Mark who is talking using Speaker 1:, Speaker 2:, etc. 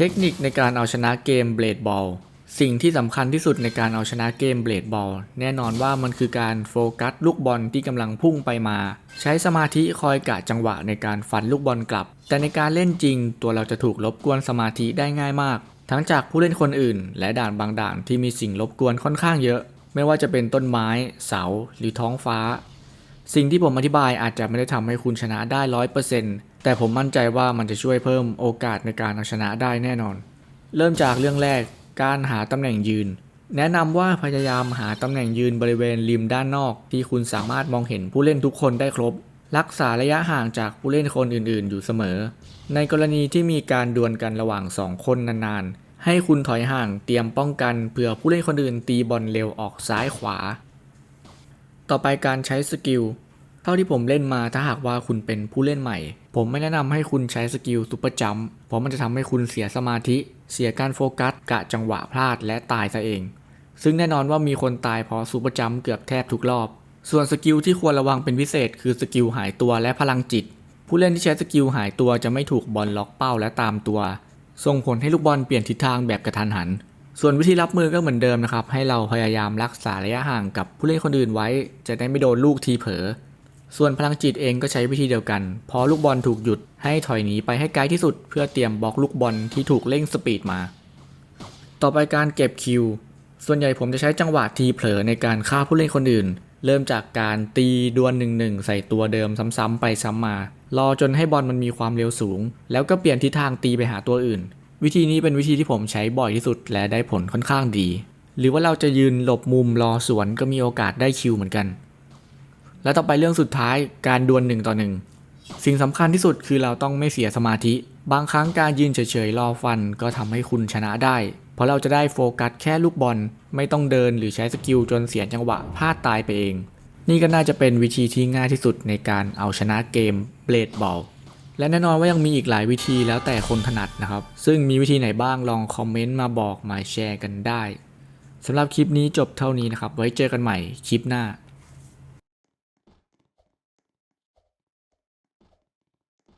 Speaker 1: เทคนิคในการเอาชนะเกมเบลดบอลสิ่งที่สำคัญที่สุดในการเอาชนะเกมเบลดบอลแน่นอนว่ามันคือการโฟกัสลูกบอลที่กำลังพุ่งไปมา ใช้สมาธิคอยกะจังหวะในการฟันลูกบอลกลับ แต่ในการเล่นจริง ตัวเราจะถูกรบกวนสมาธิได้ง่ายมาก ทั้งจากผู้เล่นคนอื่น และด่านบางด่านที่มีสิ่งรบกวนค่อนข้างเยอะ ไม่ว่าจะเป็นต้นไม้ เสา หรือท้องฟ้า สิ่งที่ผมอธิบายอาจจะไม่ได้ทำให้คุณชนะได้ร้อยเปอร์เซ็นต์ แต่ผมมั่นใจว่ามันจะช่วยเพิ่มโอกาสในการเอาชนะได้แน่นอน เริ่มจากเรื่องแรกการหาตำแหน่งยืน แนะนำว่าพยายามหาตำแหน่งยืนบริเวณริมด้านนอก ที่คุณสามารถมองเห็นผู้เล่นทุกคนได้ครบ รักษาระยะห่างจากผู้เล่นคนอื่นๆ อยู่เสมอ ในกรณีที่มีการดวลกันระหว่างสองคนนานๆ ให้คุณถอยห่างเตรียมป้องกันเผื่อผู้เล่นคนอื่นตีบอลเร็วออกซ้ายขวา ต่อไปการใช้สกิล เท่าที่ผมเล่นมาถ้าหากว่าคุณเป็นผู้เล่นใหม่ ผมไม่แนะนำให้คุณใช้สกิลซุปเปอร์จัมเพราะมันจะทำให้คุณเสียสมาธิ เสียการโฟกัส กะจังหวะพลาดและตายซะเอง ซึ่งแน่นอนว่ามีคนตายเพราะซุปเปอร์จัมเกือบแทบทุกรอบ ส่วนสกิลที่ควรระวังเป็นพิเศษ คือสกิลหายตัวและพลังจิต ผู้เล่นที่ใช้สกิลหายตัวจะไม่ถูกบอลล็อกเป้าและตามตัวส่งผลให้ลูกบอลเปลี่ยนทิศทางแบบกระทันหัน ส่วนวิธีรับมือก็เหมือนเดิมนะครับ ให้เราพยายามรักษาระยะห่างกับผู้เล่นคนอื่นไว้ จะได้ไม่โดนลูกทีเผลอ ส่วนพลังจิตเองก็ใช้วิธีเดียวกัน พอลูกบอลถูกหยุดให้ถอยหนีไปให้ไกลที่สุด เพื่อเตรียมบล็อกลูกบอลที่ถูกเร่งสปีดมา ต่อไปการเก็บคิว ส่วนใหญ่ผมจะใช้จังหวะทีเผลอในการฆ่าผู้เล่นคนอื่น เริ่มจากการตีดวลหนึ่งหนึ่งใส่ตัวเดิมซ้ำๆไปซ้ำมา รอจนให้บอลมันมีความเร็วสูง แล้วก็เปลี่ยนทิศทางตีไปหาตัวอื่น วิธีนี้เป็นวิธีที่ผมใช้บ่อยที่สุดและได้ผลค่อนข้างดี หรือว่าเราจะยืนหลบมุมรอสวนก็มีโอกาสได้คิวเหมือนกัน และต่อไปเรื่องสุดท้ายการดวลหนึ่งต่อหนึ่งสิ่งสำคัญที่สุดคือเราต้องไม่เสียสมาธิ บางครั้งการยืนเฉยๆรอฟันก็ทำให้คุณชนะได้ เพราะเราจะได้โฟกัสแค่ลูกบอล ไม่ต้องเดินหรือใช้สกิลจนเสียจังหวะพลาดตายไปเอง นี่ก็น่าจะเป็นวิธีที่ง่ายที่สุดในการเอาชนะเกมเบลดบอลและแน่นอนว่ายังมีอีกหลายวิธีแล้วแต่คนถนัดนะครับ ซึ่งมีวิธีไหนบ้างลองคอมเมนต์มาบอกมาแชร์กันได้สำหรับคลิปนี้จบเท่านี้นะครับ ไว้เจอกันใหม่คลิปหน้า